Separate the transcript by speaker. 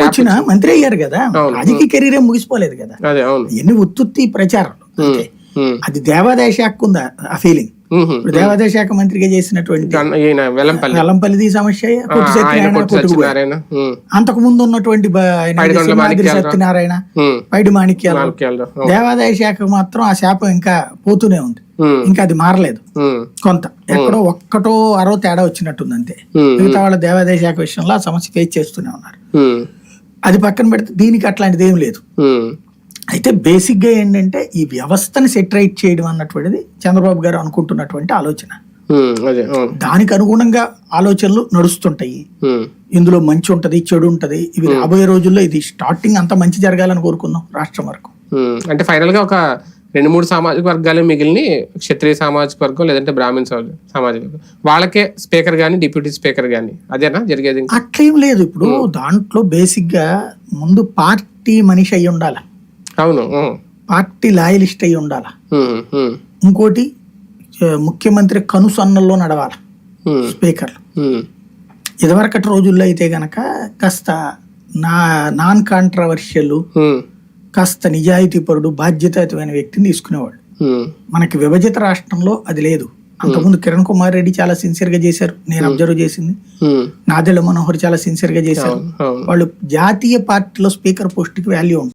Speaker 1: వచ్చిన మంత్రి అయ్యారు కదా. రాజకీయ కెరీర్ ఏం ముగిసిపోలేదు కదా. ఎన్ని ఉత్తుత్తి ప్రచారం. అది దేవాదాయ శాఖకు ఉందా ఆ ఫీలింగ్ దేవాదాయ శాఖ మంత్రిగా చేసినటువంటి వెల్లంపల్లిది సమస్య సత్యనారాయణ అంతకు ముందు ఉన్నటువంటి. సత్యనారాయణ పైడి మాణిక్యాలు. దేవాదాయ శాఖకు మాత్రం ఆ శాపం ఇంకా పోతూనే ఉంది. ఇంకా అది మారలేదు. కొంత. ఎక్కడో ఒక్కటో అరో తేడా వచ్చినట్టుంది అంతే మిగతా వాళ్ళ దేవాదాయ శాఖ విషయంలో ఆ సమస్య ఫేస్ చేస్తూనే ఉన్నారు. అది పక్కన పెడితే దీనికి అట్లాంటిది ఏం లేదు. అయితే బేసిక్గా ఏంటంటే ఈ వ్యవస్థని సెటరైట్ చేయడం అన్నటువంటిది చంద్రబాబు గారు అనుకుంటున్నటువంటి ఆలోచన. దానికి అనుగుణంగా ఆలోచనలు నడుస్తుంటాయి. ఇందులో మంచి ఉంటది చెడు ఉంటది. ఇవి రాబోయే రోజుల్లో ఇది స్టార్టింగ్ అంతా మంచి జరగాలని కోరుకుందాం రాష్ట్రం వరకు.
Speaker 2: అంటే ఫైనల్గా ఒక రెండు మూడు సామాజిక వర్గాలు మిగిలిన క్షత్రియ సామాజిక వర్గం లేదంటే బ్రాహ్మణ సామాజిక వర్గం. వాళ్ళకే స్పీకర్ గాని డిప్యూటీ స్పీకర్ గాని. అదేనా జరిగేది?
Speaker 1: అట్లేం లేదు ఇప్పుడు దాంట్లో బేసిక్గా ముందు పార్టీ మనిషి అయి ఉండాలి.
Speaker 2: అవును
Speaker 1: పార్టీ లాయలిస్ట్ అయి ఉండాలి. ఇంకోటి ముఖ్యమంత్రి కనుసన్నల్లో నడవాలి. స్పీకర్లు. ఇదివరకటి రోజుల్లో అయితే గనక కాస్త నా నాన్ కాంట్రవర్షియల్ కాస్త నిజాయితీపరుడు బాధ్యతాయుతమైన వ్యక్తిని తీసుకునేవాడు. మనకి విభజిత రాష్ట్రంలో అది లేదు. అంతకుముందు కిరణ్ కుమార్ రెడ్డి చాలా సిన్సియర్గా చేశారు. నేను అబ్జర్వ్ చేసింది. నాదెళ్ళ మనోహర్ చాలా సిన్సియర్గా చేశారు. వాళ్ళు జాతీయ పార్టీలో స్పీకర్ పోస్ట్కి వాల్యూ ఉంటుంది.